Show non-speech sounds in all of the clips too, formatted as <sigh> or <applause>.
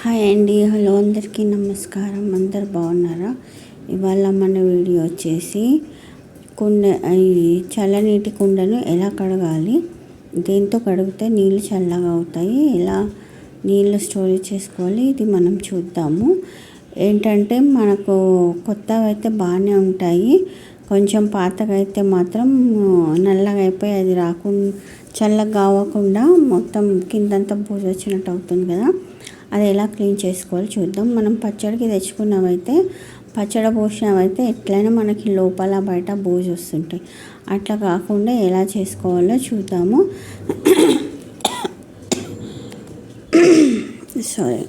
Hi అండి. Hello అందరికీ నమస్కారం. అందరు బాగున్నారా? ఇవాళ మన వీడియో వచ్చేసి కుండ ఈ చల్లనీటి కుండను ఎలా కడగాలి? దేంతో కడిగితే నీళ్ళు చల్లగా అవుతాయి? ఎలా నీళ్ళు స్టోరేజ్ చేసుకోవాలి? ఇది మనం చూద్దాము. ఏంటంటే మనకు కొత్తవి అయితే బాగానే ఉంటాయి. కొంచెం పాతగా అయితే మాత్రం నల్లగా అయిపోయి అది రాకుండా చల్లగా కావకుండా మొత్తం కిందంతా బూజు వచ్చినట్టు అవుతుంది కదా. అది ఎలా క్లీన్ చేసుకోవాలో చూద్దాం. మనం పచ్చడికి తెచ్చుకున్నవైతే పచ్చడి పోసినవైతే ఎట్లయినా మనకి లోపల బయట బూజు వస్తుంటాయి. అట్లా కాకుండా ఎలా చేసుకోవాలో చూద్దాము. సారీ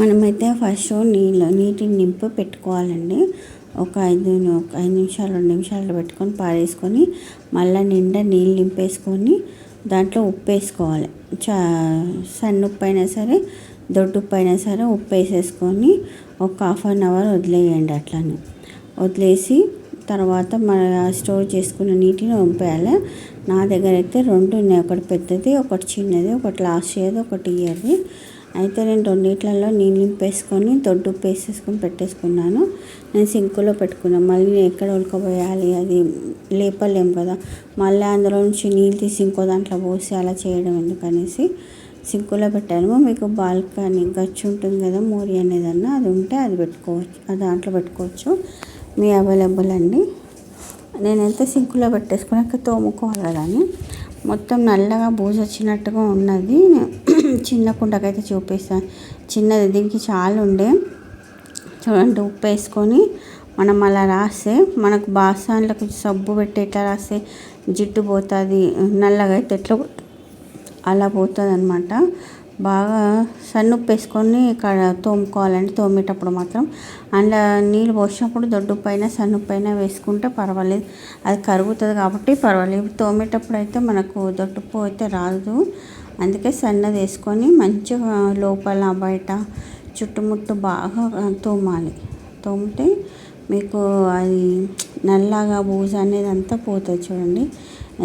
మనమైతే ఫస్ట్ నీళ్ళు నీటిని నింపు పెట్టుకోవాలండి. ఒక ఐదు ఒక ఐదు నిమిషాలు రెండు నిమిషాలు పెట్టుకొని పారేసుకొని మళ్ళీ నిండా నీళ్ళు నింపేసుకొని దాంట్లో ఉప్పు వేసుకోవాలి చా సన్న ఉప్పు అయినా సరే దొడ్డు ఉప్పు అయినా సరే ఉప్పు వేసేసుకొని ఒక హాఫ్ అన్ అవర్ వదిలేయండి అట్లానే. వదిలేసి తర్వాత మన స్టోర్ చేసుకున్న నీటిని పంపేయాలి నా దగ్గర అయితే రెండు ఉన్నాయి. ఒకటి పెద్దది ఒకటి చిన్నది ఒకటి లాస్ట్ ఇయర్ది ఒకటి ఇయర్ది అయితే నేను రెండిట్లలో నీళ్ళు నింపేసుకొని దొడ్డు వేసేసుకొని పెట్టేసుకున్నాను. నేను సింకులో పెట్టుకున్నాను మళ్ళీ ఎక్కడ ఉడకబోయాలి? అది లేపలేం కదా. మళ్ళీ అందులో నుంచి నీళ్ళు తీసి ఇంకో దాంట్లో పోసి అలా చేయడం ఎందుకనేసి సింకులో పెట్టాను. మీకు బాల్కనీ గచ్చు ఉంటుంది కదా మోరి అనేదన్నా అది ఉంటే అది పెట్టుకోవచ్చు. అది దాంట్లో పెట్టుకోవచ్చు. మీ అవైలబుల్ అండి. నేనైతే సింకులో పెట్టేసుకున్నాక తోముకోవాలి కానీ మొత్తం నల్లగా బూజు వచ్చినట్టుగా ఉన్నది. చిన్న కుండకైతే చూపిస్తాను. చిన్నది దీనికి చాలా ఉండే. చూడండి ఉప్పు వేసుకొని మనం అలా రాస్తే మనకు బాసాన్లకు సబ్బు పెట్టి ఎట్లా రాస్తే జిడ్డు పోతుంది నల్లగా అయితే ఎట్లా అలా పోతుంది అనమాట బాగా సన్నుప్పు వేసుకొని ఇక్కడ తోముకోవాలండి. తోమేటప్పుడు మాత్రం అందులో నీళ్ళు పోసినప్పుడు దొడ్డు పైన సన్నుప్పు అయినా వేసుకుంటే పర్వాలేదు. అది కరుగుతుంది కాబట్టి పర్వాలేదు. తోమేటప్పుడు అయితే మనకు దొడ్డుప్పు అయితే రాదు. అందుకే సన్నది వేసుకొని మంచిగా లోపల బయట చుట్టుముట్టు బాగా తోమాలి. తోమితే మీకు అది నల్లగా బూజు అనేది అంతా పోతుంది చూడండి.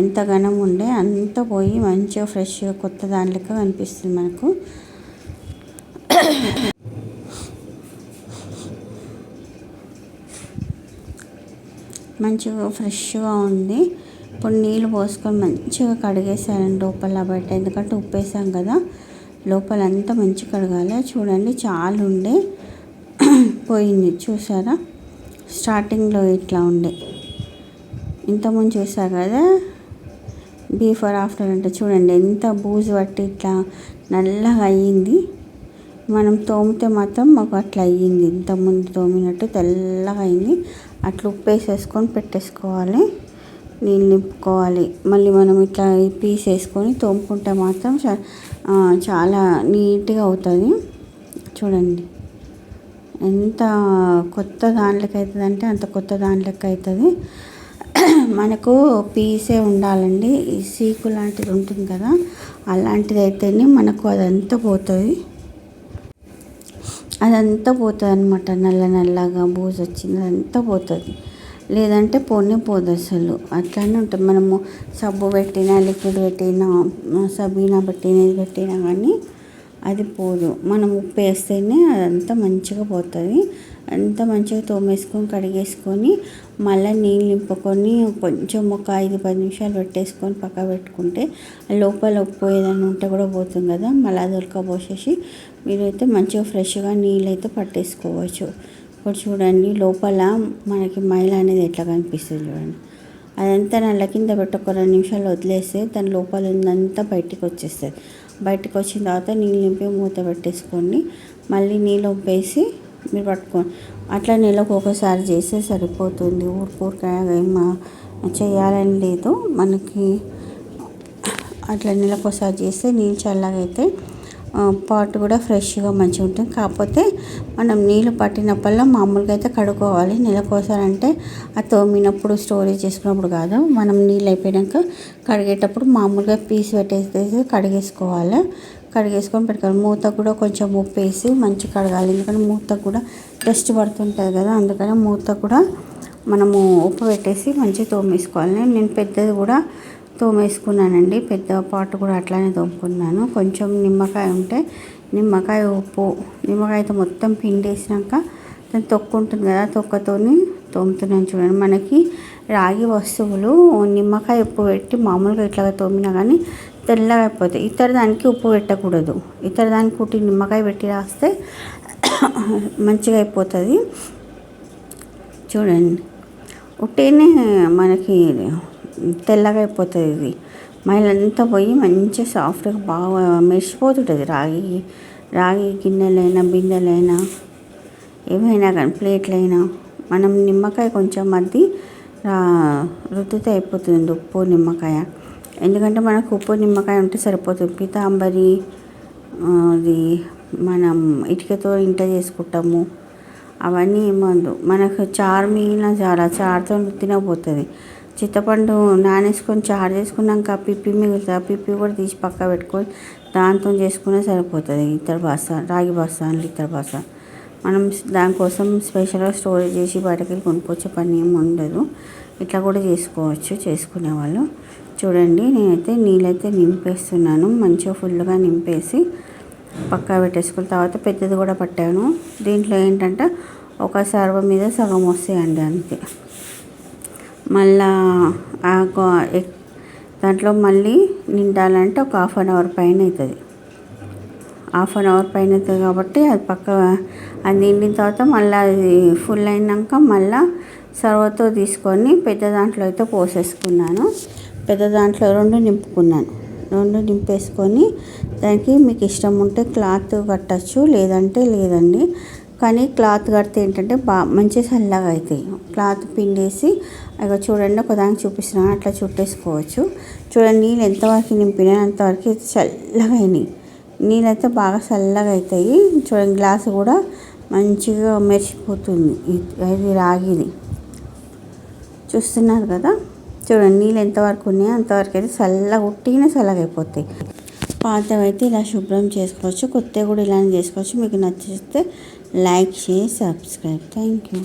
ఎంత ఘనం ఉండే అంతా పోయి మంచిగా ఫ్రెష్గా కొత్త దానిలెక్క కనిపిస్తుంది మనకు. మంచిగా ఫ్రెష్గా ఉంది. ఇప్పుడు నీళ్ళు పోసుకొని మంచిగా కడిగేసారండి లోపల బయట. ఎందుకంటే ఉప్పు వేసాం కదా. లోపల అంతా మంచిగా కడగాలి. చూడండి చాలా ఉండే. <clears throat> పోయింది. చూసారా? స్టార్టింగ్లో ఇట్లా ఉండే. ఇంతకుముందు చూసా కదా? బిఫోర్ ఆఫ్టర్ అంటే చూడండి ఎంత బూజు పట్టి ఇట్లా నల్లగా అయ్యింది. మనం తోమితే మాత్రం మాకు అట్లా అయ్యింది. ఇంతకుముందు తోమినట్టు తెల్లగా అయింది. అట్లా ఉప్పు వేసేసుకొని పెట్టేసుకోవాలి. నీళ్ళు నింపుకోవాలి. మళ్ళీ మనం ఇట్లా పీస్ వేసుకొని తోముకుంటే మాత్రం చాలా నీట్గా అవుతుంది. చూడండి. ఎంత కొత్త దాంట్లోకి అవుతుంది అంటే అంత కొత్త దాంట్లోకి అవుతుంది <clears throat> మనకు పీసే ఉండాలండి. ఈ సీకు లాంటిది ఉంటుంది కదా అలాంటిది అయితేనే మనకు అదంతా పోతుంది. అదంతా పోతుంది అనమాట నల్ల నల్లగా బూజు వచ్చింది అదంతా పోతుంది. లేదంటే పోనీ పోదు అసలు. అట్లానే ఉంటుంది. మనము సబ్బు పెట్టినా లిక్విడ్ పెట్టినా సబీనా పెట్టినది పెట్టినా కానీ అది పోదు. మనం ఉప్పు వేస్తేనే అదంతా మంచిగా పోతుంది. అంతా మంచిగా తోమేసుకొని కడిగేసుకొని మళ్ళీ నీళ్ళు నింపుకొని కొంచెం ఒక ఐదు పది నిమిషాలు పెట్టేసుకొని పక్క పెట్టుకుంటే లోపల ఉప్పు ఏదైనా ఉంటే కూడా పోతుంది కదా. మళ్ళీ అది ఉడకబోసేసి మీరైతే మంచిగా ఫ్రెష్గా నీళ్ళు అయితే పట్టేసుకోవచ్చు. ఇప్పుడు చూడండి లోపల మనకి మైల అనేది ఎట్లా కనిపిస్తుంది చూడండి. అదంతా నల్ల కింద పెట్టి ఒక రెండు నిమిషాలు వదిలేస్తే దాని లోపల ఉందంతా బయటికి వచ్చేస్తుంది. బయటకు వచ్చిన తర్వాత నీళ్ళు నింపి మూత పెట్టేసుకోండి. మళ్ళీ నీళ్ళు ఒప్పేసి మీరు పట్టుకోండి. అట్లా నెలకు ఒకసారి చేస్తే సరిపోతుంది. ఊరికూరికగా ఏం చేయాలని లేదు. మనకి అట్లా నెలకు ఒకసారి చేస్తే నీళ్ళు చల్లగా అయితే పాట్ కూడా ఫ్రెష్గా మంచిగా ఉంటుంది. కాకపోతే మనం నీళ్ళు పట్టినప్పుడల్లా మామూలుగా అయితే కడుక్కోవాలి. నెలకోసారి అంటే ఆ తోమినప్పుడు స్టోరేజ్ చేసుకున్నప్పుడు కాదు మనం నీళ్ళు అయిపోయాక కడిగేటప్పుడు మామూలుగా పీస్ పెట్టేసి కడిగేసుకోవాలి. కడిగేసుకొని పెట్టుకోవాలి. మూత కూడా కొంచెం ఉప్పు వేసి మంచిగా కడగాలి. ఎందుకంటే మూత కూడా డస్ట్ పడుతుంటుంది కదా అందుకని మూత కూడా మనము ఉప్పు పెట్టేసి మంచిగా తోమేసుకోవాలి. నేను పెద్దది కూడా తోమేసుకున్నానండి. పెద్ద పాటు కూడా అట్లానే తోముకున్నాను. కొంచెం నిమ్మకాయ ఉంటే నిమ్మకాయ ఉప్పు నిమ్మకాయతో మొత్తం పిండేసినాక దాన్ని తొక్కు ఉంటుంది కదా తొక్కతోని తోముతున్నాను చూడండి. మనకి రాగి వస్తువులు నిమ్మకాయ ఉప్పు పెట్టి మామూలుగా ఇట్లా తోమినా కానీ తెల్లగా అయిపోతాయి. ఇతర దానికి ఉప్పు పెట్టకూడదు. ఇతర దానికి ఉట్టి నిమ్మకాయ పెట్టి రాస్తే <coughs> మంచిగా అయిపోతుంది. చూడండి. ఉట్టినే మనకి తెల్లగా అయిపోతుంది. ఇది మైలంతా పోయి మంచిగా సాఫ్ట్గా బాగా మెరిసిపోతుంటుంది రాగి రాగి గిన్నెలైనా బిందెలైనా ఏమైనా కానీ ప్లేట్లైనా. మనం నిమ్మకాయ కొంచెం మధ్య రుద్దితే అయిపోతుంది ఉప్పు నిమ్మకాయ. ఎందుకంటే మనకు ఉప్పు నిమ్మకాయ ఉంటే సరిపోతుంది. పీతాంబరి అది మనం ఇటుకతో ఇంట చేసుకుంటాము. అవన్నీ ఏమందు మనకు చారు మిగిలిన చాలా చారుతో తినకపోతుంది. చింతపండు నానేసుకొని చారు చేసుకున్నాక పిప్పి మిగులుతుంది ఆ పిప్పి కూడా తీసి పక్క పెట్టుకొని దాంతో చేసుకునే సరిపోతుంది. ఇతర బాస రాగి బాసాన్లు ఇతర బాస. మనం దానికోసం స్పెషల్గా స్టోరేజ్ చేసి బయటకు వెళ్ళి కొనుక్కొచ్చే పని ఏమి ఉండదు. ఇట్లా కూడా చేసుకోవచ్చు చేసుకునే వాళ్ళు. చూడండి నేనైతే నీళ్ళైతే నింపేస్తున్నాను. మంచిగా ఫుల్గా నింపేసి పక్కా పెట్టేసుకున్న తర్వాత పెద్దది కూడా పట్టాను. దీంట్లో ఏంటంటే ఒక సర్వ మీద సగం వస్తాయండి అంతే. మళ్ళా దాంట్లో మళ్ళీ నిండాలంటే ఒక హాఫ్ అన్ అవర్ పైన అవుతుంది హాఫ్ అన్ అవర్ పైన అవుతుంది కాబట్టి అది పక్క అది నిండిన తర్వాత మళ్ళీ అది ఫుల్ అయినాక మళ్ళీ సర్వతో తీసుకొని పెద్ద దాంట్లో అయితే పోసేసుకున్నాను. పెద్ద దాంట్లో రెండు నింపుకున్నాను. రెండు నింపేసుకొని దానికి మీకు ఇష్టం ఉంటే క్లాత్ కట్టచ్చు లేదంటే లేదండి. కానీ క్లాత్ కడితే ఏంటంటే బాగా మంచి చల్లగా అవుతాయి. క్లాత్ పిండేసి అక్కడ చూడండి ఒకదానికి చూపిస్తున్నాను. అట్లా చుట్టేసుకోవచ్చు. చూడండి నీళ్ళు ఎంతవరకు నింపినా అంతవరకు చల్లగా అయినాయి. నీళ్ళు అయితే బాగా చల్లగా అవుతాయి. చూడండి గ్లాస్ కూడా మంచిగా మెరిసిపోతుంది. ఇది రాగిది. చూస్తున్నారు కదా? చూడండి నీళ్ళు ఎంతవరకు ఉన్నాయో అంతవరకు అయితే చల్లగా ఉట్టిగానే చల్లగైపోతాయి పాతవైతే ఇలా శుభ్రం చేసుకోవచ్చు. కొత్తవి కూడా ఇలానే చేసుకోవచ్చు. మీకు నచ్చితే like share subscribe. Thank you.